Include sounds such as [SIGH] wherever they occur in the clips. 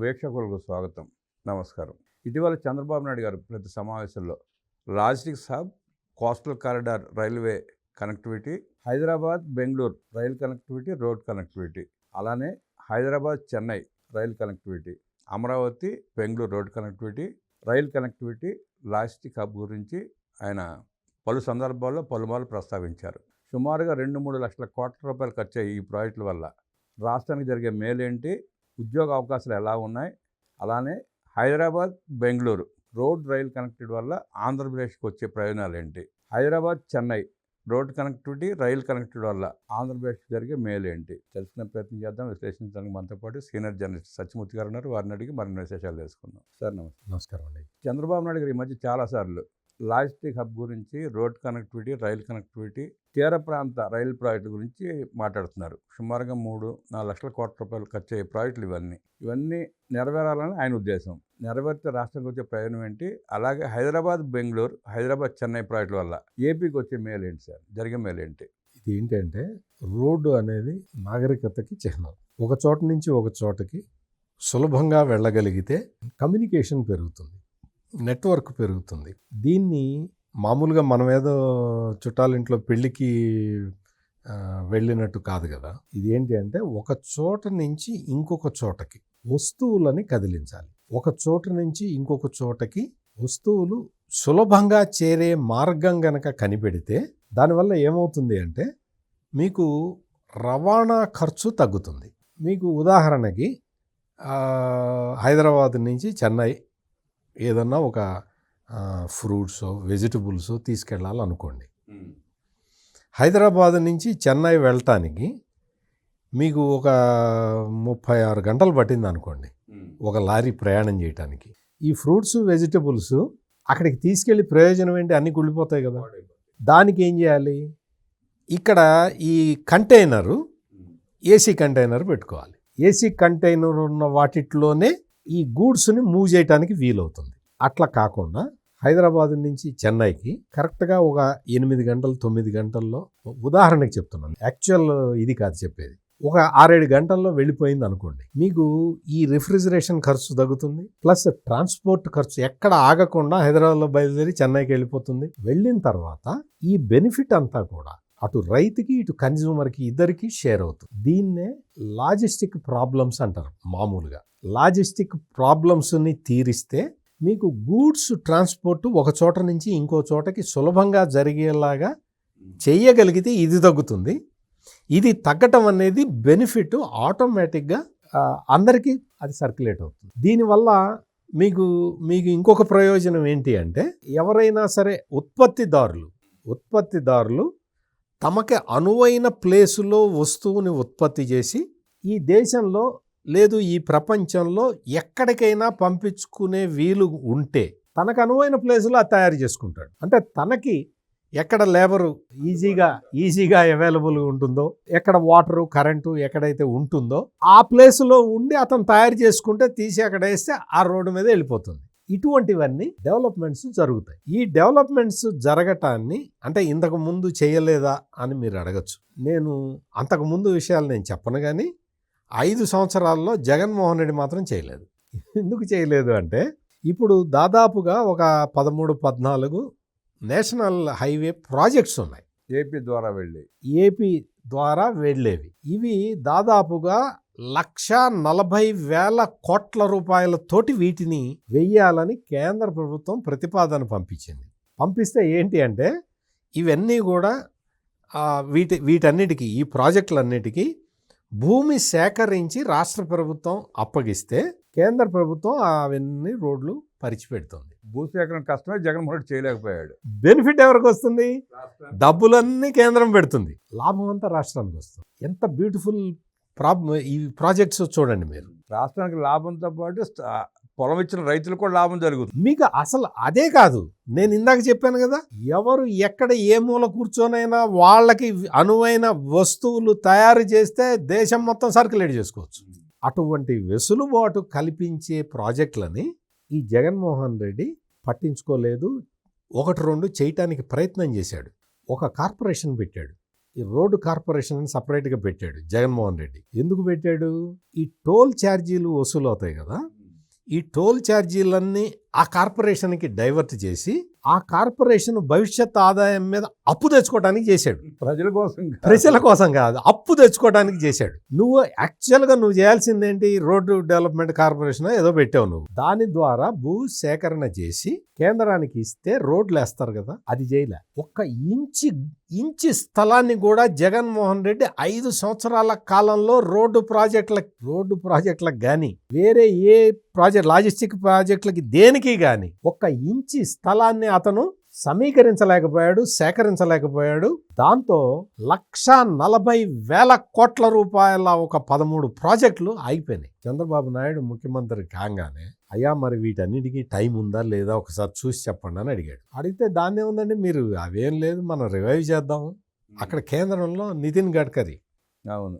వీక్షకులకు స్వాగతం. నమస్కారం. ఇటీవల చంద్రబాబు నాయుడు గారు ప్రతి సమావేశంలో logistics hub coastal corridor railway connectivity Hyderabad Bengaluru rail connectivity road connectivity అలానే Hyderabad Chennai rail connectivity Amaravati Bengaluru road connectivity rail connectivity logistic hub గురించి ఆయన పలు సందర్భాల్లో పలుమార్లు ప్రస్తావించారు. సుమారుగా రెండు మూడు లక్షల కోట్ల రూపాయలు ఖర్చు అయ్యి ఈ ప్రాజెక్టుల వల్ల రాష్ట్రానికి జరిగే మేలేంటి? ఉద్యోగ అవకాశాలు ఎలా ఉన్నాయి? అలానే Hyderabad Bengaluru road rail connectivity వల్ల ఆంధ్రప్రదేశ్కి వచ్చే ప్రయోజనాలు ఏంటి? Hyderabad Chennai road connectivity rail connectivity వల్ల ఆంధ్రప్రదేశ్కి జరిగే మేలు ఏంటి? తెలుసుకునే ప్రయత్నం చేద్దాం. విశ్లేషించడానికి మనతో పాటు సీనియర్ జర్నలిస్ట్ సత్యమూర్తి గారు ఉన్నారు. వారిని అడిగి మరిన్ని విశేషాలు తెలుసుకుందాం. సార్ నమస్తే. నమస్కారం అండి. చంద్రబాబు నాయుడు గారు ఈ మధ్య చాలాసార్లు లాజిస్టిక్ హబ్ గురించి రోడ్ కనెక్టివిటీ రైల్ కనెక్టివిటీ తీర ప్రాంత రైలు ప్రాజెక్టు గురించి మాట్లాడుతున్నారు. సుమారుగా మూడు నాలుగు లక్షల కోట్ల రూపాయలు ఖర్చు అయ్యే ప్రాజెక్టులు ఇవన్నీ. ఇవన్నీ నెరవేరాలని ఆయన ఉద్దేశం. నెరవేరితే రాష్ట్రానికి వచ్చే ప్రయోజనం ఏంటి? అలాగే హైదరాబాద్ బెంగళూరు హైదరాబాద్ చెన్నై ప్రాజెక్టుల వల్ల ఏపీకి వచ్చే మేలు ఏంటి సార్? జరిగే మేలు ఏంటి? ఇది ఏంటంటే రోడ్డు అనేది నాగరికతకి చిహ్నం. ఒక చోట నుంచి ఒక చోటకి సులభంగా వెళ్ళగలిగితే కమ్యూనికేషన్ పెరుగుతుంది. నెట్వర్క్ పెరుగుతుంది. దీన్ని మామూలుగా మనం ఏదో చుట్టాలింట్లో పెళ్ళికి వెళ్ళినట్టు కాదు కదా. ఇది ఏంటి అంటే ఒక చోట నుంచి ఇంకొక చోటకి వస్తువులని కదిలించాలి. ఒక చోట నుంచి ఇంకొక చోటకి వస్తువులు సులభంగా చేరే మార్గం గనక కనిపెడితే దానివల్ల ఏమవుతుంది అంటే మీకు రవాణా ఖర్చు తగ్గుతుంది. మీకు ఉదాహరణకి హైదరాబాద్ నుంచి చెన్నై ఏదన్నా ఒక ఫ్రూట్స్ వెజిటబుల్స్ తీసుకెళ్ళాలనుకోండి. హైదరాబాద్ నుంచి చెన్నై వెళ్ళటానికి మీకు ఒక ముప్పై ఆరు గంటలు పట్టింది అనుకోండి ఒక లారీ ప్రయాణం చేయటానికి. ఈ ఫ్రూట్స్ వెజిటబుల్స్ అక్కడికి తీసుకెళ్ళి ప్రయోజనం ఏంటి? అన్నీ కుళ్ళిపోతాయి కదా. దానికి ఏం చేయాలి? ఇక్కడ ఈ కంటైనరు ఏసీ కంటైనర్ పెట్టుకోవాలి. ఏసీ కంటైనర్ ఉన్న వాటిట్లోనే ఈ గూడ్స్ని మూవ్ చేయడానికి వీలవుతుంది. అట్లా కాకుండా హైదరాబాద్ నుంచి చెన్నైకి కరెక్ట్గా ఒక ఎనిమిది గంటలు తొమ్మిది గంటల్లో ఉదాహరణకి చెప్తున్నాను. యాక్చువల్ ఇది కాదు చెప్పేది. ఒక ఆరేడు గంటల్లో వెళ్ళిపోయింది అనుకోండి. మీకు ఈ రిఫ్రిజిరేషన్ ఖర్చు తగ్గుతుంది. ప్లస్ ట్రాన్స్పోర్ట్ ఖర్చు ఎక్కడ ఆగకుండా హైదరాబాద్లో బయలుదేరి చెన్నైకి వెళ్ళిపోతుంది. వెళ్ళిన తర్వాత ఈ బెనిఫిట్ అంతా కూడా అటు రైతుకి ఇటు కన్జ్యూమర్కి ఇద్దరికి షేర్ అవుతుంది. దీన్నే లాజిస్టిక్ ప్రాబ్లమ్స్ అంటారు మామూలుగా. లాజిస్టిక్ ప్రాబ్లమ్స్ని తీరిస్తే మీకు గూడ్స్ ట్రాన్స్పోర్ట్ ఒక చోట నుంచి ఇంకో చోటకి సులభంగా జరిగేలాగా చేయగలిగితే ఇది తగ్గుతుంది. ఇది తగ్గటం అనేది బెనిఫిట్ ఆటోమేటిక్గా అందరికీ అది సర్క్యులేట్ అవుతుంది. దీనివల్ల మీకు మీకు ఇంకొక ప్రయోజనం ఏంటి అంటే ఎవరైనా సరే ఉత్పత్తిదారులు ఉత్పత్తిదారులు తమకి అనువైన ప్లేసులో వస్తువుని ఉత్పత్తి చేసి ఈ దేశంలో లేదు ఈ ప్రపంచంలో ఎక్కడికైనా పంపించుకునే వీలు ఉంటే తనకు అనువైన ప్లేసులో అది తయారు చేసుకుంటాడు. అంటే తనకి ఎక్కడ లేబరు ఈజీగా ఈజీగా అవైలబుల్గా ఉంటుందో ఎక్కడ వాటరు కరెంటు ఎక్కడైతే ఉంటుందో ఆ ప్లేస్లో ఉండి అతను తయారు చేసుకుంటే తీసి అక్కడ వేస్తే ఆ రోడ్డు మీద వెళ్ళిపోతుంది. ఇటువంటివన్నీ డెవలప్మెంట్స్ జరుగుతాయి. ఈ డెవలప్మెంట్స్ జరగటాన్ని అంటే ఇంతకు ముందు చేయలేదా అని మీరు అడగచ్చు. నేను అంతకు ముందు విషయాలు నేను చెప్పను కానీ ఐదు సంవత్సరాల్లో జగన్మోహన్ రెడ్డి మాత్రం చేయలేదు. ఎందుకు చేయలేదు అంటే ఇప్పుడు దాదాపుగా ఒక పదమూడు పద్నాలుగు నేషనల్ హైవే ప్రాజెక్ట్స్ ఉన్నాయి. ఏపీ ద్వారా వెళ్ళి ఏపీ ద్వారా వెళ్ళేవి. ఇవి దాదాపుగా లక్ష నలభై వేల కోట్ల రూపాయలతోటి వీటిని వెయ్యాలని కేంద్ర ప్రభుత్వం ప్రతిపాదన పంపించింది. పంపిస్తే ఏంటి అంటే ఇవన్నీ కూడా వీటి వీటన్నిటికీ ఈ ప్రాజెక్టులన్నిటికీ భూమి సేకరించి రాష్ట్ర ప్రభుత్వం అప్పగిస్తే కేంద్ర ప్రభుత్వం అవన్నీ రోడ్లు పరిచిపెడుతుంది. భూసేకరణ కష్టమే జగన్మోహన్ రెడ్డి చేయలేకపోయాడు. బెనిఫిట్ ఎవరికి వస్తుంది? డబ్బులన్నీ కేంద్రం పెడుతుంది. లాభం అంతా రాష్ట్రానికి వస్తుంది. ఎంత బ్యూటిఫుల్ ప్రాబ్ ఈ ప్రాజెక్ట్స్ చూడండి మీరు. రాష్ట్రానికి లాభంతో పాటు పొలం ఇచ్చిన రైతులకు కూడా లాభం జరుగుతుంది. మీకు అసలు అదే కాదు. నేను ఇందాక చెప్పాను కదా ఎవరు ఎక్కడ ఏ మూల కూర్చొనైనా వాళ్ళకి అనువైన వస్తువులు తయారు చేస్తే దేశం మొత్తం సర్క్యులేట్ చేసుకోవచ్చు. అటువంటి వెసులుబాటు కల్పించే ప్రాజెక్టులని ఈ జగన్మోహన్ రెడ్డి పట్టించుకోలేదు. ఒకటి రెండు చేయటానికి ప్రయత్నం చేశాడు. ఒక కార్పొరేషన్ పెట్టాడు. ఈ రోడ్డు కార్పొరేషన్ అని సపరేట్గా పెట్టాడు జగన్మోహన్ రెడ్డి. ఎందుకు పెట్టాడు? ఈ టోల్ ఛార్జీలు వసూలు అవుతాయి కదా ఈ టోల్ ఛార్జీలన్నీ ఆ కార్పొరేషన్కి డైవర్ట్ చేసి ఆ కార్పొరేషన్ భవిష్యత్ ఆదాయం మీద అప్పు తెచ్చుకోవడానికి చేశాడు. ప్రజల కోసం. ప్రజల కోసం కాదు అప్పు తెచ్చుకోవడానికి చేశాడు. నువ్వు యాక్చువల్గా నువ్వు చేయాల్సింది ఏంటి? రోడ్డు డెవలప్మెంట్ కార్పొరేషన్ ఏదో పెట్టావు నువ్వు. దాని ద్వారా భూ సేకరణ చేసి కేంద్రానికి ఇస్తే రోడ్లు వేస్తారు కదా అది చేయలే. ఒక్క ఇంచి ఇంచి స్థలాన్ని కూడా జగన్మోహన్ రెడ్డి ఐదు సంవత్సరాల కాలంలో రోడ్డు ప్రాజెక్టులకు రోడ్డు ప్రాజెక్టులకు కానీ వేరే ఏ ప్రాజెక్ట్ లాజిస్టిక్ ప్రాజెక్టులకి దేనికి కానీ ఒక్క ఇంచి స్థలాన్ని అతను సమీకరించలేకపోయాడు సేకరించలేకపోయాడు. దాంతో లక్ష నలభై వేల కోట్ల రూపాయల ఒక పదమూడు ప్రాజెక్టులు ఆగిపోయినాయి. చంద్రబాబు నాయుడు ముఖ్యమంత్రి కాగానే అయ్యా మరి వీటన్నిటికీ టైం ఉందా లేదా? ఒకసారి చూసి చెప్పండి అని అడిగాడు. అడిగితే దాన్నే ఉందండి మీరు అవేం లేదు మనం రివైవ్ చేద్దాం. అక్కడ కేంద్రంలో నితిన్ గడ్కరీ. అవును.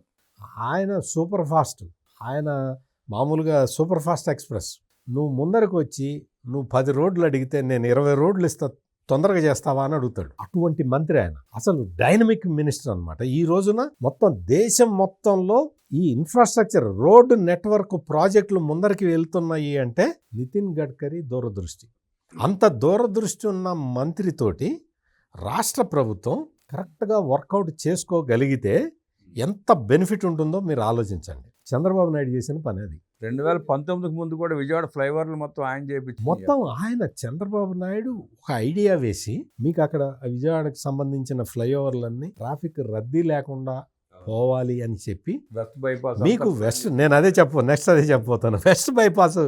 ఆయన సూపర్ ఫాస్ట్. ఆయన మామూలుగా సూపర్ ఫాస్ట్ ఎక్స్ప్రెస్. నువ్వు ముందరకు వచ్చి నువ్వు పది రోడ్లు అడిగితే నేను ఇరవై రోడ్లు ఇస్తా తొందరగా చేస్తావా అని అడుగుతాడు. అటువంటి మంత్రి ఆయన. అసలు డైనమిక్ మినిస్టర్ అన్నమాట. ఈ రోజున మొత్తం దేశం మొత్తంలో ఈ ఇన్ఫ్రాస్ట్రక్చర్ రోడ్డు నెట్వర్క్ ప్రాజెక్టులు ముందరికి వెళ్తున్నాయి అంటే నితిన్ గడ్కరీ దూరదృష్టి. అంత దూరదృష్టి ఉన్న మంత్రితోటి రాష్ట్ర ప్రభుత్వం కరెక్ట్గా వర్కౌట్ చేసుకోగలిగితే ఎంత బెనిఫిట్ ఉంటుందో మీరు ఆలోచించండి. చంద్రబాబు నాయుడు చేసిన పని అది. రెండు వేల పంతొమ్మిదికి ముందు కూడా విజయవాడ ఫ్లైఓవర్లు మొత్తం ఆయన చేయించి మొత్తం ఆయన చంద్రబాబు నాయుడు ఒక ఐడియా వేసి మీకు అక్కడ విజయవాడకి సంబంధించిన ఫ్లైఓవర్లన్నీ ట్రాఫిక్ రద్దీ లేకుండా పోవాలి అని చెప్పి వెస్ట్ బైపాస్ మీకు వెస్ట్ నేను అదే చెప్పు నెక్స్ట్ అదే చెప్పబోతాను. వెస్ట్ బైపాస్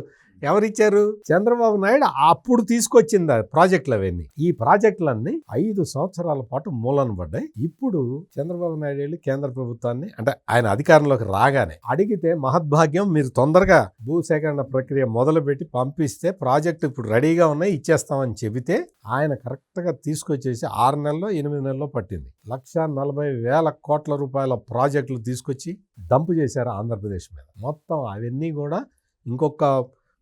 ఎవరిచ్చారు? చంద్రబాబు నాయుడు అప్పుడు తీసుకొచ్చింది ప్రాజెక్టులు అవన్నీ ఈ ప్రాజెక్టులన్నీ ఐదు సంవత్సరాల పాటు మూలన పడ్డాయి. ఇప్పుడు చంద్రబాబు నాయుడు వెళ్ళి కేంద్ర ప్రభుత్వాన్ని అంటే ఆయన అధికారంలోకి రాగానే అడిగితే మహద్భాగ్యం మీరు తొందరగా భూసేకరణ ప్రక్రియ మొదలుపెట్టి పంపిస్తే ప్రాజెక్టు ఇప్పుడు రెడీగా ఉన్నాయి ఇచ్చేస్తామని చెబితే ఆయన కరెక్ట్గా తీసుకొచ్చేసి ఆరు నెలల్లో ఎనిమిది నెలల్లో పట్టింది. లక్ష నలభై వేల కోట్ల రూపాయల ప్రాజెక్టులు తీసుకొచ్చి డంప్ చేశారు ఆంధ్రప్రదేశ్ మీద. మొత్తం అవన్నీ కూడా ఇంకొక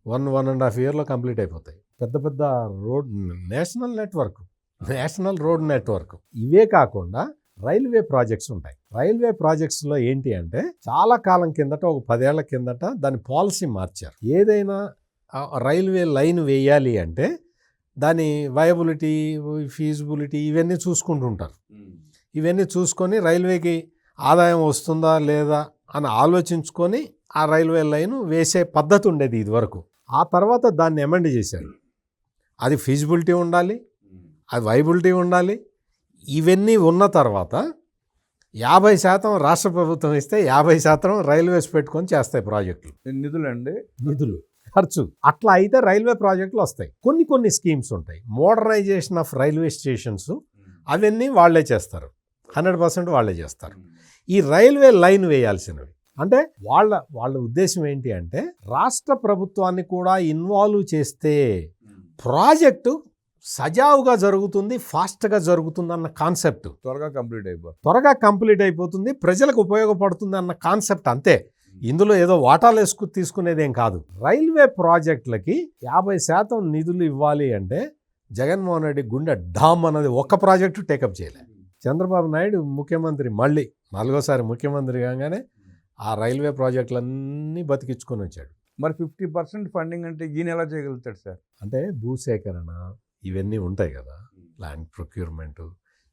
వన్ వన్ అండ్ హాఫ్ ఇయర్లో కంప్లీట్ అయిపోతాయి. పెద్ద పెద్ద road national network national road network. ఇవే కాకుండా రైల్వే ప్రాజెక్ట్స్ ఉంటాయి. రైల్వే ప్రాజెక్ట్స్లో ఏంటి అంటే చాలా కాలం కిందట ఒక పదేళ్ళ కిందట దాని పాలసీ మార్చారు. ఏదైనా రైల్వే లైన్ వేయాలి అంటే దాని వయబిలిటీ ఫీజిబిలిటీ ఇవన్నీ చూసుకుంటుంటారు. ఇవన్నీ చూసుకొని రైల్వేకి ఆదాయం వస్తుందా లేదా అని ఆలోచించుకొని ఆ రైల్వే లైన్ వేసే పద్ధతి ఉండేది ఇదివరకు. ఆ తర్వాత దాన్ని ఎమెండ్ చేశారు. అది ఫీజిబిలిటీ ఉండాలి అది వైబిలిటీ ఉండాలి. ఇవన్నీ ఉన్న తర్వాత యాభై శాతం రాష్ట్ర ప్రభుత్వం ఇస్తే యాభై శాతం రైల్వేస్ పెట్టుకొని చేస్తాయి ప్రాజెక్టులు. నిధులండి? నిధులు ఖర్చు. అట్లా అయితే రైల్వే ప్రాజెక్టులు వస్తాయి. కొన్ని కొన్ని స్కీమ్స్ ఉంటాయి. మోడర్నైజేషన్ ఆఫ్ రైల్వే స్టేషన్స్ అవన్నీ వాళ్ళే చేస్తారు. హండ్రెడ్ పర్సెంట్ వాళ్ళే చేస్తారు. ఈ రైల్వే లైన్ వేయాల్సినవి అంటే వాళ్ళ వాళ్ళ ఉద్దేశం ఏంటి అంటే రాష్ట్ర ప్రభుత్వాన్ని కూడా ఇన్వాల్వ్ చేస్తే ప్రాజెక్టు సజావుగా జరుగుతుంది ఫాస్ట్గా జరుగుతుంది అన్న కాన్సెప్ట్. త్వరగా కంప్లీట్ అయిపో. త్వరగా కంప్లీట్ అయిపోతుంది ప్రజలకు ఉపయోగపడుతుంది అన్న కాన్సెప్ట్ అంతే. ఇందులో ఏదో వాటాలు వేసుకు తీసుకునేదేం కాదు. రైల్వే ప్రాజెక్టులకి యాభై శాతం నిధులు ఇవ్వాలి అంటే జగన్మోహన్ రెడ్డి గుండె డామ్ అన్నది ఒక్క ప్రాజెక్టు టేకప్ చేయలే. చంద్రబాబు నాయుడు ముఖ్యమంత్రి మళ్ళీ నాలుగోసారి ముఖ్యమంత్రి కాగానే ఆ రైల్వే ప్రాజెక్టులన్నీ బతికించుకొని వచ్చాడు. మరి ఫిఫ్టీ పర్సెంట్ ఫండింగ్ అంటే ఈయన ఎలా చేయగలుగుతాడు సార్? అంటే భూసేకరణ ఇవన్నీ ఉంటాయి కదా ల్యాండ్ ప్రొక్యూర్మెంట్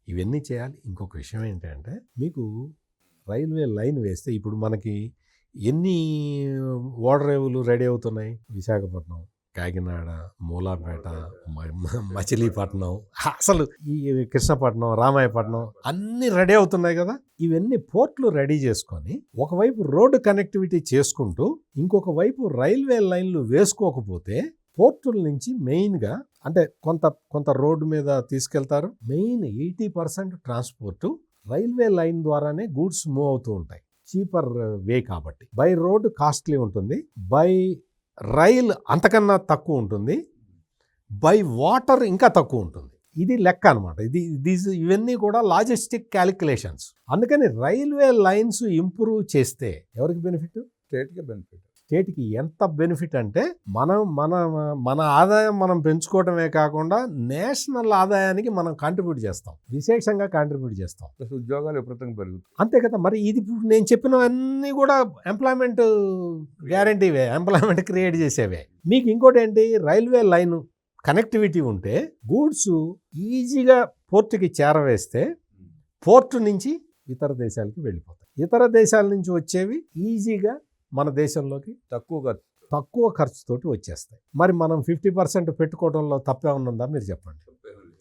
ఇవన్నీ చేయాలి. ఇంకొక విషయం ఏంటంటే మీకు రైల్వే లైన్ వేస్తే ఇప్పుడు మనకి ఎన్ని ఓడరేవులు రెడీ అవుతున్నాయి? విశాఖపట్నం. కాకినాడ మూలాపేట మచిలీపట్నం అసలు ఈ కృష్ణపట్నం రామాయపట్నం అన్నీ రెడీ అవుతున్నాయి కదా? ఇవన్నీ పోర్ట్లు రెడీ చేసుకొని ఒకవైపు రోడ్డు కనెక్టివిటీ చేసుకుంటూ ఇంకొక వైపు రైల్వే లైన్లు వేసుకోకపోతే పోర్టుల నుంచి మెయిన్గా అంటే కొంత కొంత రోడ్డు మీద తీసుకెళ్తారు. Main eighty percent transport railway line ద్వారానే గూడ్స్ మూవ్ అవుతూ ఉంటాయి. చీపర్ వే కాబట్టి. బై రోడ్ కాస్ట్లీ ఉంటుంది. బై రైల్ అంతకన్నా తక్కువ ఉంటుంది. బై వాటర్ ఇంకా తక్కువ ఉంటుంది. ఇది లెక్క అనమాట ఇది దీస్ ఇవన్నీ కూడా లాజిస్టిక్ క్యాలిక్యులేషన్స్. అందుకని రైల్వే లైన్స్ ఇంప్రూవ్ చేస్తే ఎవరికి బెనిఫిట్? స్టేట్కి బెనిఫిట్. స్టేట్కి ఎంత బెనిఫిట్ అంటే మనం మన మన ఆదాయం మనం పెంచుకోవటమే కాకుండా నేషనల్ ఆదాయానికి మనం కాంట్రిబ్యూట్ చేస్తాం. విశేషంగా కాంట్రిబ్యూట్ చేస్తాం. ఉద్యోగాలు విపరీతంగా పెరుగుతాయి. అంతే కదా మరి ఇది ఇప్పుడు నేను చెప్పినవన్నీ కూడా ఎంప్లాయ్మెంట్ గ్యారంటీవే ఎంప్లాయ్మెంట్ క్రియేట్ చేసేవే. మీకు ఇంకోటి ఏంటి? రైల్వే లైన్ కనెక్టివిటీ ఉంటే గూడ్స్ ఈజీగా పోర్టుకి చేరవేస్తే పోర్టు నుంచి ఇతర దేశాలకి వెళ్ళిపోతాయి. ఇతర దేశాల నుంచి వచ్చేవి ఈజీగా మన దేశంలోకి తక్కువగా తక్కువ ఖర్చుతోటి వచ్చేస్తాయి. మరి మనం ఫిఫ్టీ పర్సెంట్ పెట్టుకోవడంలో తప్పే ఉందా మీరు చెప్పండి.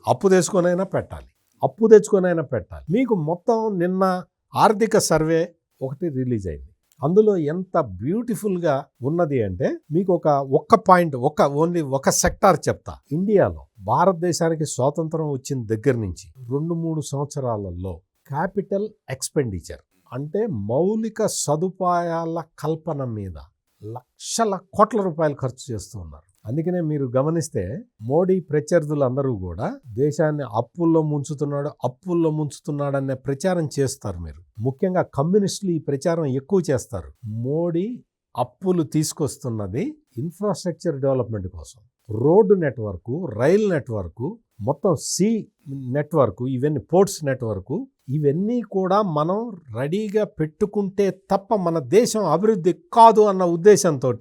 అప్పు తెచ్చుకొనైనా పెట్టాలి. అప్పు తెచ్చుకొనైనా పెట్టాలి. మీకు మొత్తం నిన్న ఆర్థిక సర్వే ఒకటి రిలీజ్ అయింది. అందులో ఎంత బ్యూటిఫుల్గా ఉన్నది అంటే మీకు ఒక ఒక్క పాయింట్ ఒక ఓన్లీ ఒక సెక్టార్ చెప్తా. ఇండియాలో భారతదేశానికి స్వాతంత్రం వచ్చిన దగ్గర నుంచి రెండు మూడు సంవత్సరాలలో క్యాపిటల్ ఎక్స్పెండిచర్ అంటే మౌలిక సదుపాయాల కల్పన మీద లక్షల కోట్ల రూపాయలు ఖర్చు చేస్తూ ఉన్నారు. అందుకనే మీరు గమనిస్తే మోడీ ప్రత్యర్థులందరూ కూడా దేశాన్ని అప్పుల్లో ముంచుతున్నాడు అప్పుల్లో ముంచుతున్నాడు అనే ప్రచారం చేస్తారు మీరు. ముఖ్యంగా కమ్యూనిస్టులు ఈ ప్రచారం ఎక్కువ చేస్తారు. మోడీ అప్పులు తీసుకొస్తున్నది ఇన్ఫ్రాస్ట్రక్చర్ డెవలప్మెంట్ కోసం. రోడ్డు నెట్వర్క్ రైల్ నెట్వర్క్ మొత్తం సీ నెట్వర్క్ ఇవన్నీ పోర్ట్స్ నెట్వర్క్ ఇవన్నీ కూడా మనం రెడీగా పెట్టుకుంటే తప్ప మన దేశం అభివృద్ధి కాదు అన్న ఉద్దేశంతో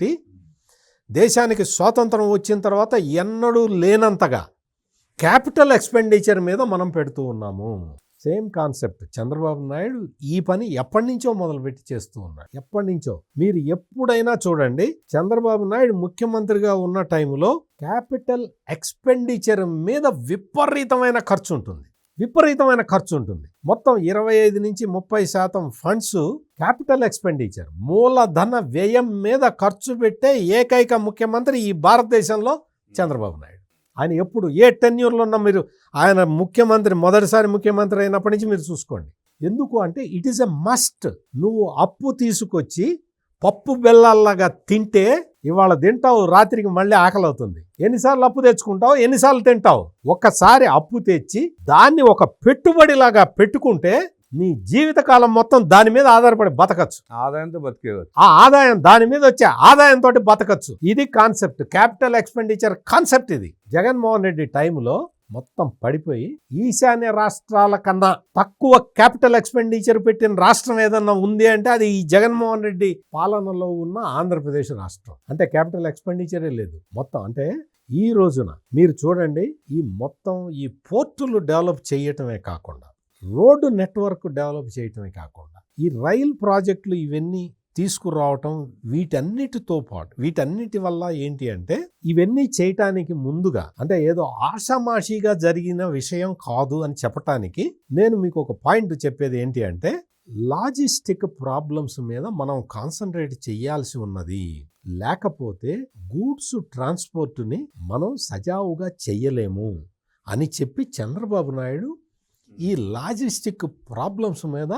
దేశానికి స్వాతంత్రం వచ్చిన తర్వాత ఎన్నడూ లేనంతగా క్యాపిటల్ ఎక్స్పెండిచర్ మీద మనం పెడుతూ ఉన్నాము. Same concept. చంద్రబాబు నాయుడు ఈ పని ఎప్పటి నుంచో మొదలుపెట్టి చేస్తూ ఉన్నాడు. ఎప్పటి నుంచో? మీరు ఎప్పుడైనా చూడండి చంద్రబాబు నాయుడు ముఖ్యమంత్రిగా ఉన్న టైంలో క్యాపిటల్ ఎక్స్పెండిచర్ మీద విపరీతమైన ఖర్చు ఉంటుంది. విపరీతమైన ఖర్చు ఉంటుంది. మొత్తం ఇరవై ఐదు నుంచి ముప్పై శాతం ఫండ్స్ క్యాపిటల్ ఎక్స్పెండిచర్ మూలధన వ్యయం మీద ఖర్చు పెట్టే ఏకైక ముఖ్యమంత్రి ఈ భారతదేశంలో చంద్రబాబు నాయుడు. ఆయన ఎప్పుడు ఏ టెన్యూర్లో ఉన్న మీరు ఆయన ముఖ్యమంత్రి మొదటిసారి ముఖ్యమంత్రి అయినప్పటి నుంచి మీరు చూసుకోండి. ఎందుకు అంటే ఇట్ ఈస్ ఎ మస్ట్ నువ్వు అప్పు తీసుకొచ్చి పప్పు బెల్లాల్లాగా తింటే ఇవాళ తింటావు రాత్రికి మళ్ళీ ఆకలి అవుతుంది ఎన్నిసార్లు అప్పు తెచ్చుకుంటావు ఎన్నిసార్లు తింటావు? ఒక్కసారి అప్పు తెచ్చి దాన్ని ఒక పెట్టుబడిలాగా పెట్టుకుంటే నీ జీవితకాలం మొత్తం దాని మీద ఆధారపడి బతకచ్చు. ఆదాయంతో బతికేవచ్చు ఆ ఆదాయం దాని మీద వచ్చే ఆదాయంతో బతకచ్చు. ఇది కాన్సెప్ట్. క్యాపిటల్ ఎక్స్పెండిచర్ కాన్సెప్ట్ ఇది. జగన్మోహన్ రెడ్డి టైంలో మొత్తం పడిపోయి ఈశాన్య రాష్ట్రాల కన్నా తక్కువ క్యాపిటల్ ఎక్స్పెండిచర్ పెట్టిన రాష్ట్రం ఏదన్నా ఉంది అంటే అది ఈ జగన్మోహన్ రెడ్డి పాలనలో ఉన్న ఆంధ్రప్రదేశ్ రాష్ట్రం. అంటే క్యాపిటల్ ఎక్స్పెండిచరే లేదు మొత్తం. అంటే ఈ రోజున మీరు చూడండి ఈ మొత్తం ఈ పోర్టులు డెవలప్ చేయటమే కాకుండా రోడ్డు నెట్వర్క్ డెవలప్ చేయటమే కాకుండా ఈ రైల్ ప్రాజెక్టులు ఇవన్నీ తీసుకురావటం వీటన్నిటితో పాటు వీటన్నిటి వల్ల ఏంటి అంటే ఇవన్నీ చేయటానికి ముందుగా అంటే ఏదో ఆషామాషిగా జరిగిన విషయం కాదు అని చెప్పటానికి నేను మీకు ఒక పాయింట్ చెప్పేది ఏంటి అంటే లాజిస్టిక్ ప్రాబ్లమ్స్ మీద మనం కాన్సన్ట్రేట్ చేయాల్సి ఉన్నది. లేకపోతే గూడ్స్ ట్రాన్స్పోర్ట్ని మనం సజావుగా చెయ్యలేము అని చెప్పి చంద్రబాబు నాయుడు ఈ లాజిస్టిక్ ప్రాబ్లమ్స్ మీద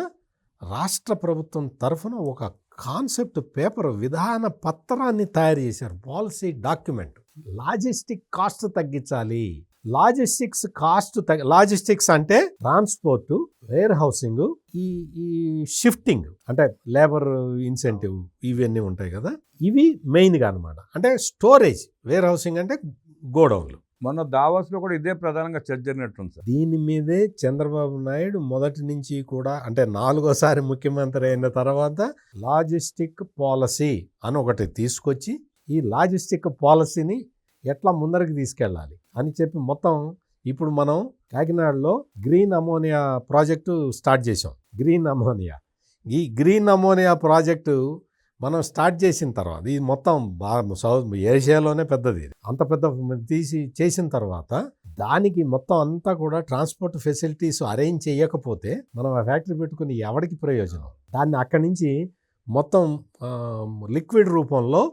రాష్ట్ర ప్రభుత్వం తరఫున ఒక కాన్సెప్ట్ పేపర్ విధాన పత్రాన్ని తయారు చేశారు. Policy document. లాజిస్టిక్ కాస్ట్ తగ్గించాలి. లాజిస్టిక్స్ కాస్ట్ లాజిస్టిక్స్ అంటే ట్రాన్స్పోర్ట్ వేర్ హౌసింగ్ ఈ ఈ షిఫ్టింగ్ అంటే లేబర్ ఇన్సెంటివ్ ఇవన్నీ ఉంటాయి కదా. ఇవి మెయిన్గా అనమాట అంటే స్టోరేజ్ వేర్ హౌసింగ్ అంటే గోడౌన్లు. మొన్న దావాస్లో కూడా ఇదే ప్రధానంగా చర్చ జరిగినట్టుంది సార్. దీని మీదే చంద్రబాబు నాయుడు మొదటి నుంచి కూడా అంటే నాలుగోసారి ముఖ్యమంత్రి అయిన తర్వాత లాజిస్టిక్ పాలసీ అని ఒకటి తీసుకొచ్చి ఈ లాజిస్టిక్ పాలసీని ఎట్లా ముందరికి తీసుకెళ్ళాలి అని చెప్పి మొత్తం ఇప్పుడు మనం కాకినాడలో గ్రీన్ అమోనియా ప్రాజెక్టు స్టార్ట్ చేసాం గ్రీన్ అమోనియా. ఈ గ్రీన్ అమోనియా ప్రాజెక్టు మనం స్టార్ట్ చేసిన తర్వాత ఇది మొత్తం బాగా సౌత్ ఏషియాలోనే పెద్దది ఇది. అంత పెద్ద తీసి చేసిన తర్వాత దానికి మొత్తం అంతా కూడా ట్రాన్స్పోర్ట్ ఫెసిలిటీస్ అరేంజ్ చేయకపోతే మనం ఆ ఫ్యాక్టరీ పెట్టుకుని ఎవరికి ప్రయోజనం? దాన్ని అక్కడి నుంచి మొత్తం లిక్విడ్ రూపంలో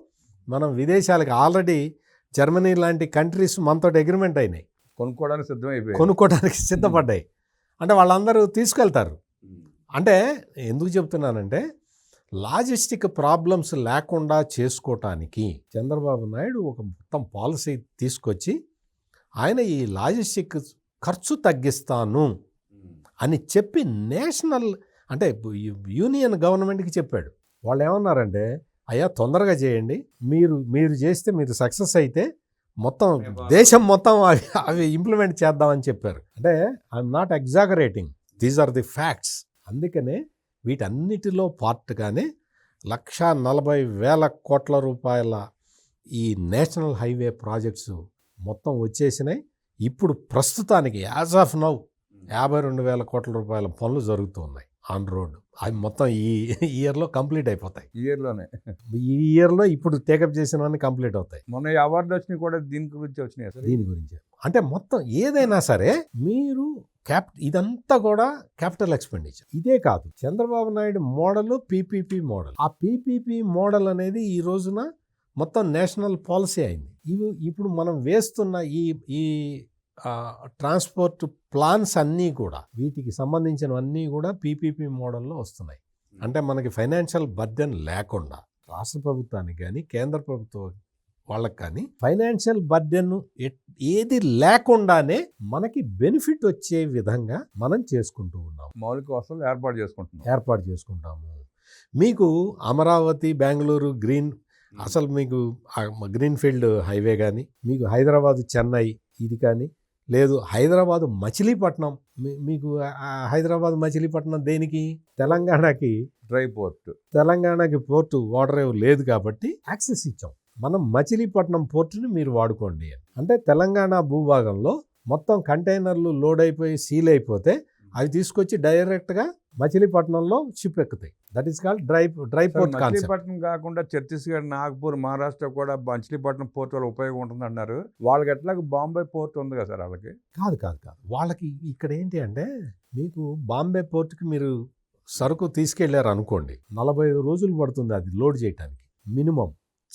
మనం విదేశాలకు ఆల్రెడీ జర్మనీ లాంటి కంట్రీస్ మనతో అగ్రిమెంట్ అయినాయి. కొనుక్కోవడానికి సిద్ధమైపోయింది కొనుక్కోవడానికి [LAUGHS] సిద్ధపడ్డాయి. అంటే వాళ్ళందరూ తీసుకెళ్తారు. అంటే ఎందుకు చెప్తున్నానంటే లాజిస్టిక్ ప్రాబ్లమ్స్ లేకుండా చేసుకోవటానికి చంద్రబాబు నాయుడు ఒక మొత్తం పాలసీ తీసుకొచ్చి ఆయన ఈ లాజిస్టిక్ ఖర్చు తగ్గిస్తాను అని చెప్పి నేషనల్ అంటే యూనియన్ గవర్నమెంట్కి చెప్పాడు. వాళ్ళు ఏమన్నారంటే అయ్యా తొందరగా చేయండి. మీరు మీరు చేస్తే మీరు సక్సెస్ అయితే మొత్తం దేశం మొత్తం అవి అవి ఇంప్లిమెంట్ చేద్దామని చెప్పారు. అంటే I'm not exaggerating. These are the facts. అందుకనే వీటన్నిటిలో పార్ట్గానే లక్ష నలభై వేల కోట్ల రూపాయల ఈ నేషనల్ హైవే ప్రాజెక్ట్స్ మొత్తం వచ్చేసినాయి. ఇప్పుడు ప్రస్తుతానికి యాజ్ ఆఫ్ నౌ యాభై రెండు వేల కోట్ల రూపాయల పనులు జరుగుతూ ఉన్నాయి ఆన్ రోడ్. అవి మొత్తం ఈ ఇయర్లో కంప్లీట్ అయిపోతాయి. ఇయర్లోనే. ఈ ఇయర్లో ఇప్పుడు టేకప్ చేసినవన్నీ కంప్లీట్ అవుతాయి. మొన్న అవార్డు వచ్చినాయి కూడా దీని గురించి వచ్చినాయి దీని గురించి. అంటే మొత్తం ఏదైనా సరే మీరు క్యాప్ ఇదంతా కూడా క్యాపిటల్ ఎక్స్పెండిచర్. ఇదే కాదు. Chandrababu Naidu model PPP model. ఆ పీపీపీ మోడల్ అనేది ఈ రోజున మొత్తం నేషనల్ పాలసీ అయింది. ఇవి ఇప్పుడు మనం వేస్తున్న ఈ ఈ ట్రాన్స్పోర్ట్ ప్లాన్స్ అన్నీ కూడా వీటికి సంబంధించినవన్నీ కూడా పీపీపీ మోడల్లో వస్తున్నాయి. అంటే మనకి ఫైనాన్షియల్ బర్డెన్ లేకుండా రాష్ట్ర ప్రభుత్వానికి కానీ కేంద్ర ప్రభుత్వం వాళ్ళకి కానీ ఫైనాన్షియల్ బర్డెన్ ఏది లేకుండానే మనకి బెనిఫిట్ వచ్చే విధంగా మనం చేసుకుంటూ ఉన్నాం. మౌలిక వసతులు ఏర్పాటు చేసుకుంటున్నాం. ఏర్పాటు చేసుకుంటాము. మీకు అమరావతి బెంగళూరు గ్రీన్ అసలు మీకు గ్రీన్ ఫీల్డ్ హైవే కానీ మీకు హైదరాబాదు చెన్నై ఇది కానీ లేదు హైదరాబాదు మచిలీపట్నం మీకు హైదరాబాద్ మచిలీపట్నం దేనికి? తెలంగాణకి. Dry port. తెలంగాణకి పోర్టు వాటర్ లేదు కాబట్టి యాక్సెస్ ఇచ్చాం. మనం మచిలీపట్నం పోర్టుని మీరు వాడుకోండి అంటే తెలంగాణ భూభాగంలో మొత్తం కంటైనర్లు లోడ్ అయిపోయి సీల్ అయిపోతే అవి తీసుకొచ్చి డైరెక్ట్గా మచిలీపట్నంలో ship ఎక్కుతాయి that is called dry dry port Machilipatnam కాకుండా ఛత్తీస్గఢ్ నాగ్పూర్ మహారాష్ట్ర కూడా మచిలీపట్నం పోర్ట్ వల్ల ఉపయోగం ఉంటుంది అన్నారు వాళ్ళకి ఎట్లాగ బాంబే పోర్ట్ ఉంది కదా సార్ వాళ్ళకి? కాదు కాదు కాదు. వాళ్ళకి ఇక్కడ ఏంటి అంటే మీకు బాంబే పోర్టుకి మీరు సరుకు తీసుకెళ్ళారు అనుకోండి నలభై రోజులు పడుతుంది అది లోడ్ చేయడానికి మినిమం.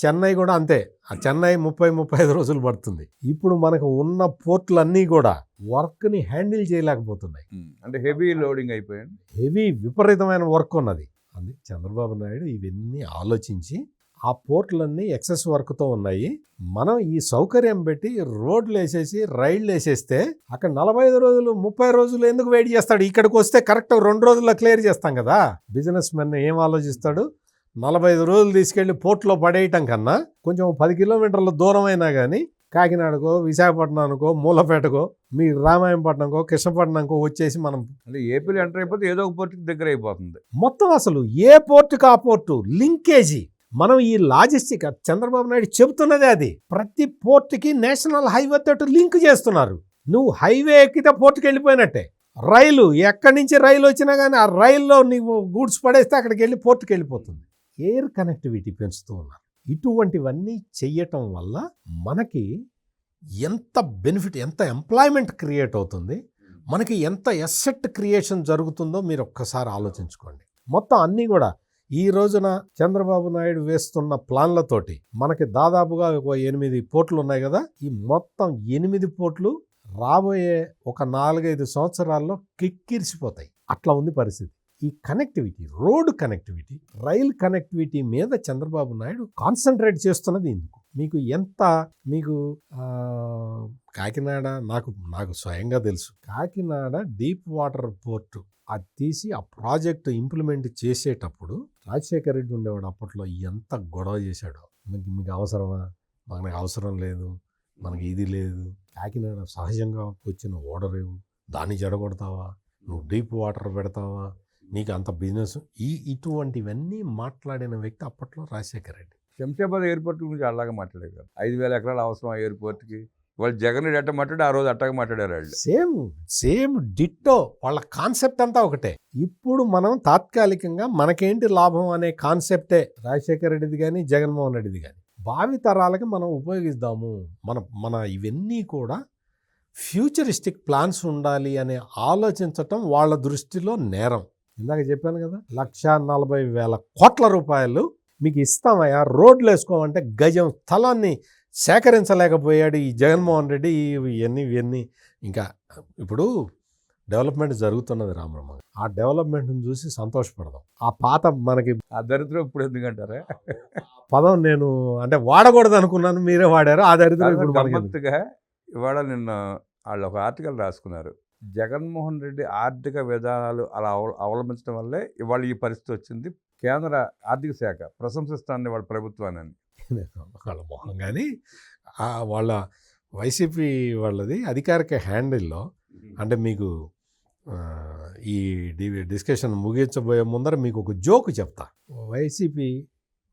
చెన్నై కూడా అంతే. ఆ చెన్నై ముప్పై ముప్పై ఐదు రోజులు పడుతుంది. ఇప్పుడు మనకు ఉన్న పోర్టులన్నీ కూడా వర్క్ని హ్యాండిల్ చేయలేకపోతున్నాయి. అంటే హెవీ లోడింగ్ అయిపోయింది. హెవీ విపరీతమైన వర్క్ ఉన్నది. అది చంద్రబాబు నాయుడు ఇవన్నీ ఆలోచించి ఆ పోర్టులన్నీ ఎక్సెస్ వర్క్తో ఉన్నాయి. మనం ఈ సౌకర్యం పెట్టి రోడ్లు వేసేసి రైళ్ళు వేసేస్తే అక్కడ నలభై ఐదు రోజులు ముప్పై రోజులు ఎందుకు వెయిట్ చేస్తాడు? ఇక్కడికి వస్తే కరెక్ట్ రెండు రోజుల్లో క్లియర్ చేస్తాం కదా. బిజినెస్ మెన్ ఏం ఆలోచిస్తాడు? నలభై ఐదు రోజులు తీసుకెళ్ళి పోర్ట్లో పడేయటం కన్నా కొంచెం పది కిలోమీటర్ల దూరం అయినా కానీ కాకినాడకో విశాఖపట్నానికో మూలపేటకో మీ రామాయంపట్నంకో కృష్ణపట్నంకో వచ్చేసి మనం అంటే ఏపీలో ఎంటర్ అయిపోతే ఏదో ఒక పోర్ట్కి దగ్గర అయిపోతుంది. మొత్తం అసలు ఏ పోర్టుకి ఆ పోర్టు? లింకేజీ. మనం ఈ లాజిస్టిక్ చంద్రబాబు నాయుడు చెబుతున్నదే అది. ప్రతి పోర్టుకి నేషనల్ హైవే తోటి లింక్ చేస్తున్నారు. నువ్వు హైవే ఎక్కితే పోర్టుకి వెళ్ళిపోయినట్టే. రైలు ఎక్కడి నుంచి రైలు వచ్చినా కానీ ఆ రైల్లో నీవు గూడ్స్ పడేస్తే అక్కడికి వెళ్ళి పోర్టుకి వెళ్ళిపోతుంది. ఎయిర్ కనెక్టివిటీ పెంచుతూ ఉన్నారు. ఇటువంటివన్నీ చెయ్యటం వల్ల మనకి ఎంత బెనిఫిట్ ఎంత ఎంప్లాయ్మెంట్ క్రియేట్ అవుతుంది మనకి ఎంత ఎస్సెట్ క్రియేషన్ జరుగుతుందో మీరు ఒక్కసారి ఆలోచించుకోండి. మొత్తం అన్నీ కూడా ఈ రోజున చంద్రబాబు నాయుడు వేస్తున్న ప్లాన్లతోటి మనకి దాదాపుగా ఒక ఎనిమిది పోర్ట్లు ఉన్నాయి కదా ఈ మొత్తం ఎనిమిది పోర్ట్లు రాబోయే ఒక నాలుగైదు సంవత్సరాల్లో కిక్కిరిసిపోతాయి. అట్లా ఉంది పరిస్థితి. ఈ connectivity road connectivity rail connectivity మీద చంద్రబాబు నాయుడు కాన్సన్ట్రేట్ చేస్తున్నది ఎందుకు మీకు ఎంత మీకు కాకినాడ నాకు నాకు స్వయంగా తెలుసు. కాకినాడ డీప్ వాటర్ పోర్టు అది తీసి ఆ ప్రాజెక్ట్ ఇంప్లిమెంట్ చేసేటప్పుడు రాజశేఖర రెడ్డి ఉండేవాడు అప్పట్లో ఎంత గొడవ చేశాడో. మీకు మీకు అవసరమా? మనకు అవసరం లేదు. మనకి ఇది లేదు. కాకినాడ సహజంగా వచ్చిన ఓడరేవు. దాన్ని జడగొడతావా నువ్వు డీప్ వాటర్ పెడతావా? నీకు అంత బిజినెస్. ఈ ఇటువంటివన్నీ మాట్లాడిన వ్యక్తి అప్పట్లో రాజశేఖర రెడ్డి. శంషాబాద్ ఎయిర్పోర్ట్ గురించి అలాగే మాట్లాడారు ఐదు వేల ఎకరాలు అవసరం ఆ ఎయిర్పోర్ట్కి. వాళ్ళు జగన్ రెడ్డి అట్ట మాట్లాడి ఆ రోజు అట్టగా మాట్లాడారు వాళ్ళు సేమ్ సేమ్ డిట్టో. వాళ్ళ కాన్సెప్ట్ అంతా ఒకటే. ఇప్పుడు మనం తాత్కాలికంగా మనకేంటి లాభం అనే కాన్సెప్టే రాజశేఖర రెడ్డిది కానీ జగన్మోహన్ రెడ్డిది కానీ భావి తరాలకి మనం ఉపయోగిద్దాము. మన మన ఇవన్నీ కూడా ఫ్యూచరిస్టిక్ ప్లాన్స్ ఉండాలి అనే ఆలోచించటం వాళ్ళ దృష్టిలో నేరం. ఇందాక చెప్పాను కదా లక్ష నలభై వేల కోట్ల రూపాయలు మీకు ఇస్తామయ్యా. రోడ్లు వేసుకోమంటే గజం స్థలాన్ని సేకరించలేకపోయాడు ఈ జగన్మోహన్ రెడ్డి. ఇవన్నీ ఇవన్నీ. ఇంకా ఇప్పుడు డెవలప్మెంట్ జరుగుతున్నది రామరమ్మ ఆ డెవలప్మెంట్ని చూసి సంతోషపడదాం. ఆ పాత మనకి ఆ దరిద్రం ఇప్పుడు ఎందుకంటారా? పదం నేను అంటే వాడకూడదు అనుకున్నాను మీరే వాడారు. ఆ దరిద్రం ఇప్పుడు ఇవాళ నిన్న వాళ్ళు ఒక ఆర్టికల్ రాసుకున్నారు. జగన్మోహన్ రెడ్డి ఆర్థిక విధానాలు అలా అవ అవలంబించడం వల్లే ఇవాళ ఈ పరిస్థితి వచ్చింది. కేంద్ర ఆర్థిక శాఖ ప్రశంసిస్తాంది వాళ్ళ ప్రభుత్వాన్ని. వాళ్ళ మొహం కానీ వాళ్ళ వైసీపీ వాళ్ళది అధికారిక హ్యాండిల్లో అంటే మీకు ఈ డి డిస్కషన్ ముగించబోయే ముందర మీకు ఒక జోక్ చెప్తా. వైసీపీ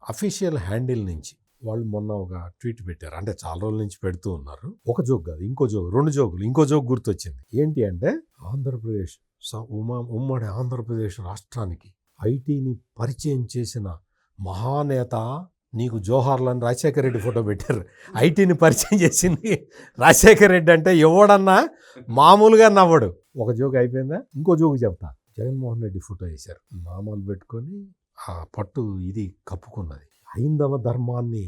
అఫీషియల్ హ్యాండిల్ నుంచి వాళ్ళు మొన్న ఒక ట్వీట్ పెట్టారు. అంటే చాలా రోజుల నుంచి పెడుతూ ఉన్నారు. ఒక జోక్ కాదు ఇంకో జోక్ రెండు జోకులు ఇంకో జోక్ గుర్తొచ్చింది. ఏంటి అంటే ఆంధ్రప్రదేశ్ ఉమా ఉమ్మడి ఆంధ్రప్రదేశ్ రాష్ట్రానికి ఐటీని పరిచయం చేసిన మహానేత నీకు జోహార్లని రాజశేఖర రెడ్డి ఫోటో పెట్టారు. ఐటీని పరిచయం చేసింది రాజశేఖర రెడ్డి అంటే ఎవడన్నా? మామూలుగా నవ్వడు. ఒక జోక్ అయిపోయిందా? ఇంకో జోక్ చెప్తా. జగన్మోహన్ రెడ్డి ఫోటో వేశారు. నామాలు పెట్టుకొని ఆ పట్టు ఇది కప్పుకున్నది. హైందవ ధర్మాన్ని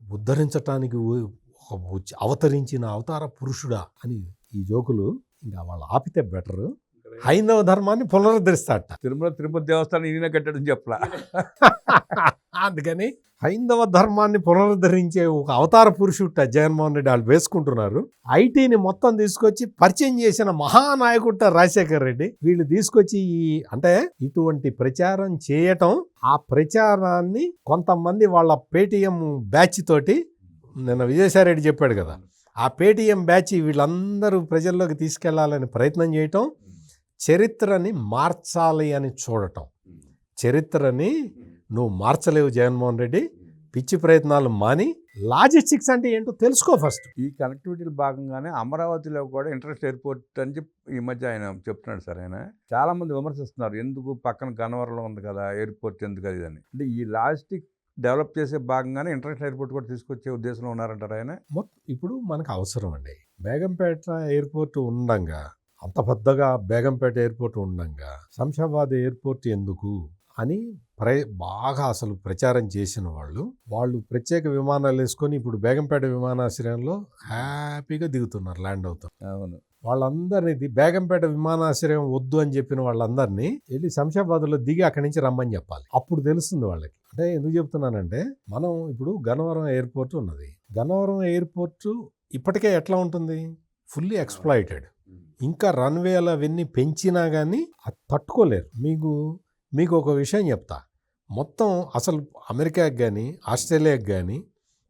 ఉద్ధరించటానికి ఒక అవతరించిన అవతార పురుషుడా అని ఈ జోకులు ఇంకా వాళ్ళు ఆపితే బెటరు. హైందవ ధర్మాన్ని పునరుద్ధరిస్తాట తిరుమల తిరుపతి దేవస్థానం ఈయన కట్టాడని చెప్పలా. [LAUGHS] అందుకని హైందవ ధర్మాన్ని పునరుద్ధరించే ఒక అవతార పురుషుట జగన్మోహన్ రెడ్డి వాళ్ళు వేసుకుంటున్నారు. ఐటీని మొత్తం తీసుకొచ్చి పరిచయం చేసిన మహానాయకుట రాజశేఖర్ రెడ్డి వీళ్ళు తీసుకొచ్చి ఈ అంటే ఇటువంటి ప్రచారం చేయటం ఆ ప్రచారాన్ని కొంతమంది వాళ్ళ పేటిఎం బ్యాచ్ తోటి నిన్న విజయసాయిరెడ్డి చెప్పాడు కదా. ఆ పేటిఎం బ్యాచ్ వీళ్ళందరూ ప్రజల్లోకి తీసుకెళ్ళాలని ప్రయత్నం చేయటం చరిత్రని మార్చాలి అని చూడటం. చరిత్రని నువ్వు మార్చలేవు జగన్మోహన్ రెడ్డి. పిచ్చి ప్రయత్నాలు మాని లాజిస్టిక్స్ అంటే ఏంటో తెలుసుకో ఫస్ట్. ఈ కనెక్టివిటీలో భాగంగానే అమరావతిలో కూడా ఇంటర్నేషనల్ ఎయిర్పోర్ట్ అని చెప్పి ఈ మధ్య ఆయన చెప్తున్నాడు సార్ ఆయన. చాలా మంది విమర్శిస్తున్నారు ఎందుకు పక్కన గన్నవరంలో ఉంది కదా ఎయిర్పోర్ట్ ఎందుకు అది అని. అంటే ఈ లాజిస్టిక్ డెవలప్ చేసే భాగంగానే ఇంటర్నేషనల్ ఎయిర్పోర్ట్ కూడా తీసుకొచ్చే ఉద్దేశంలో ఉన్నారంటారు ఆయన? ఇప్పుడు మనకు అవసరం అండి. బేగంపేట ఎయిర్పోర్ట్ ఉండంగా అంత పెద్దగా బేగంపేట ఎయిర్పోర్ట్ ఉండంగా శంషాబాద్ ఎయిర్పోర్ట్ ఎందుకు? అని ప్ర బాగా అసలు ప్రచారం చేసిన వాళ్ళు వాళ్ళు ప్రత్యేక విమానాలు వేసుకొని ఇప్పుడు బేగంపేట విమానాశ్రయంలో హ్యాపీగా దిగుతున్నారు ల్యాండ్ అవుతారు అవును. వాళ్ళందరినీ బేగంపేట విమానాశ్రయం వద్దు అని చెప్పిన వాళ్ళందరినీ వెళ్ళి శంషాబాద్లో దిగి అక్కడి నుంచి రమ్మని చెప్పాలి. అప్పుడు తెలుస్తుంది వాళ్ళకి. అంటే ఎందుకు చెప్తున్నానంటే మనం ఇప్పుడు గన్నవరం ఎయిర్పోర్ట్ ఉన్నది. గన్నవరం ఎయిర్పోర్ట్ ఇప్పటికే ఎట్లా ఉంటుంది? Fully exploited. ఇంకా రన్వేలు అవన్నీ పెంచినా కానీ అది తట్టుకోలేరు. మీకు మీకు ఒక విషయం చెప్తా. మొత్తం అసలు అమెరికాకి కానీ ఆస్ట్రేలియాకి కానీ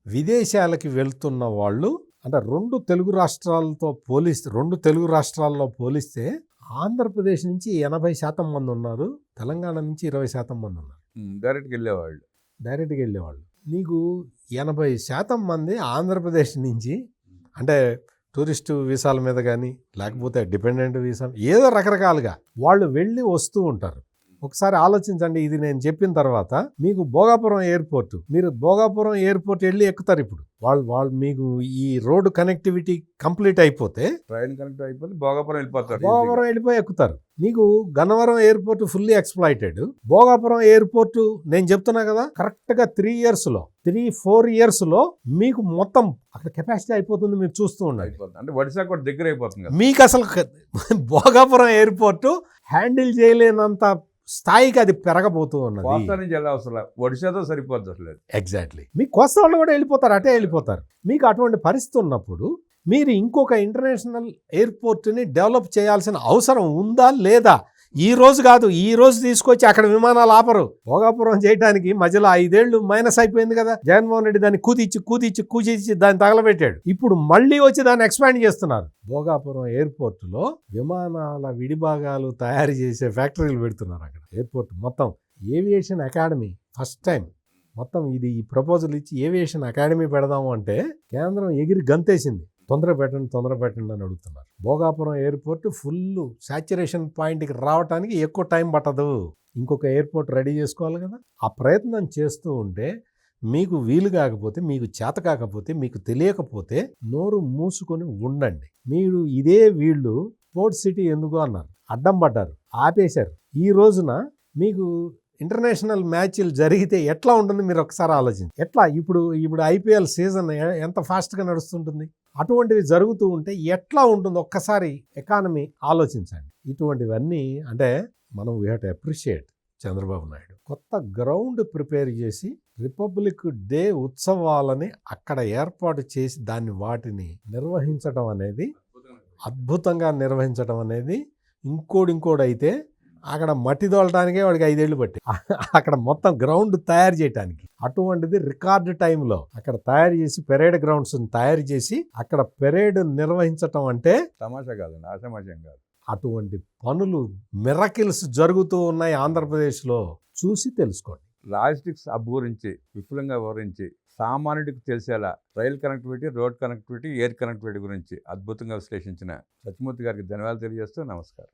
విదేశాలకి వెళ్తున్న వాళ్ళు అంటే రెండు తెలుగు రాష్ట్రాలతో పోలిస్తే రెండు తెలుగు రాష్ట్రాల్లో పోలిస్తే ఆంధ్రప్రదేశ్ నుంచి ఎనభై శాతం మంది ఉన్నారు తెలంగాణ నుంచి ఇరవై శాతం మంది ఉన్నారు. డైరెక్ట్గా వెళ్ళేవాళ్ళు. డైరెక్ట్గా వెళ్ళేవాళ్ళు. నీకు ఎనభై శాతం మంది ఆంధ్రప్రదేశ్ నుంచి అంటే టూరిస్టు వీసాల మీద కానీ లేకపోతే డిపెండెంట్ వీసా ఏదో రకరకాలుగా వాళ్ళు వెళ్ళి వస్తూ ఉంటారు. ఒకసారి ఆలోచించండి ఇది నేను చెప్పిన తర్వాత. మీకు భోగాపురం ఎయిర్పోర్ట్ మీరు భోగాపురం ఎయిర్పోర్ట్ వెళ్ళి ఎక్కుతారు ఇప్పుడు. వాళ్ళు వాళ్ళు మీకు ఈ రోడ్డు కనెక్టివిటీ కంప్లీట్ అయిపోతే ట్రైన్ కనెక్ట్ అయిపోతే భోగాపురం వెళ్ళిపోతారు భోగాపురం వెళ్ళిపోయి ఎక్కుతారు. నీకు Gannavaram airport fully exploited. Bhogapuram airport నేను చెప్తున్నా కదా కరెక్ట్గా త్రీ ఇయర్స్లో త్రీ ఫోర్ ఇయర్స్లో మీకు మొత్తం అక్కడ కెపాసిటీ అయిపోతుంది మీరు చూస్తూ అయిపోతుంది. అంటే ఒడిశా కూడా దగ్గర అయిపోతుంది మీకు అసలు భోగాపురం ఎయిర్పోర్ట్ హ్యాండిల్ చేయలేనంత స్థాయికి అది పెరగబోతూ ఉన్నది కోస్తా నుంచి వెళ్ళవసరం లేదు. ఒడిశాతో సరిపోద్ది అసలు. ఎగ్జాక్ట్లీ మీ కోస్తా వాళ్ళు కూడా వెళ్ళిపోతారు అటే వెళ్ళిపోతారు మీకు అటువంటి పరిస్థితి ఉన్నప్పుడు మీరు ఇంకొక ఇంటర్నేషనల్ ఎయిర్పోర్ట్ని డెవలప్ చేయాల్సిన అవసరం ఉందా లేదా ఈ రోజు కాదు ఈ రోజు తీసుకొచ్చి అక్కడ విమానాలు ఆపరు. భోగాపురం చేయడానికి మధ్యలో ఐదేళ్ళు మైనస్ అయిపోయింది కదా. జగన్మోహన్ రెడ్డి దాన్ని కూతిచ్చి కూతిచ్చి కూచిచ్చి దాన్ని తగలబెట్టాడు. ఇప్పుడు మళ్ళీ వచ్చి దాన్ని ఎక్స్పాండ్ చేస్తున్నారు. భోగాపురం ఎయిర్పోర్టులో విమానాల విడిభాగాలు తయారు చేసే ఫ్యాక్టరీలు పెడుతున్నారు అక్కడ. ఎయిర్పోర్ట్ మొత్తం. Aviation academy first time. మొత్తం ఇది ఈ ప్రపోజల్ ఇచ్చి ఏవియేషన్ అకాడమీ పెడదాము అంటే కేంద్రం ఎగిరి గంతేసింది. తొందర పెట్టండి తొందర పెట్టండి అని అడుగుతున్నారు. భోగాపురం ఎయిర్పోర్ట్ ఫుల్ సాచురేషన్ పాయింట్కి రావడానికి ఎక్కువ టైం పట్టదు. ఇంకొక ఎయిర్పోర్ట్ రెడీ చేసుకోవాలి కదా. ఆ ప్రయత్నం చేస్తూ ఉంటే మీకు వీలు కాకపోతే మీకు చేత కాకపోతే మీకు తెలియకపోతే నోరు మూసుకొని ఉండండి. మీరు ఇదే వీళ్ళు స్పోర్ట్స్ సిటీ ఎందుకు అన్నారు. అడ్డం పడ్డారు. ఆపేశారు. ఈ రోజున మీకు ఇంటర్నేషనల్ మ్యాచ్లు జరిగితే ఎట్లా ఉంటుంది? మీరు ఒకసారి ఆలోచించి ఎట్లా? ఇప్పుడు ఇప్పుడు ఐపీఎల్ సీజన్ ఎంత ఫాస్ట్గా నడుస్తుంటుంది? అటువంటివి జరుగుతూ ఉంటే ఎట్లా ఉంటుంది? ఒక్కసారి ఎకానమీ ఆలోచించండి. ఇటువంటివన్నీ అంటే మనం we have to appreciate Chandrababu Naidu. కొత్త గ్రౌండ్ ప్రిపేర్ చేసి రిపబ్లిక్ డే ఉత్సవాలని అక్కడ ఏర్పాటు చేసి దాన్ని వాటిని నిర్వహించడం అనేది అద్భుతంగా నిర్వహించడం అనేది ఇంకోటి ఇంకోటి అయితే అక్కడ మట్టి తోలటానికే వాడికి ఐదేళ్ళు పట్టి. అక్కడ మొత్తం గ్రౌండ్ తయారు చేయడానికి అటువంటిది రికార్డు టైంలో అక్కడ తయారు చేసి పెరేడ్ గ్రౌండ్స్ తయారు చేసి అక్కడ పెరేడ్ నిర్వహించటం అంటే తమాషా కాదండి ఆషామాషం కాదు. అటువంటి పనులు మిరకిల్స్ జరుగుతూ ఉన్నాయి ఆంధ్రప్రదేశ్లో. చూసి తెలుసుకోండి. లాజిస్టిక్స్ గురించి విపులంగా వివరించి సామాన్యుడికి తెలిసేలా rail connectivity road connectivity air connectivity గురించి అద్భుతంగా విశ్లేషించిన సత్యమూర్తి గారికి ధన్యవాదాలు తెలియజేస్తూ నమస్కారం.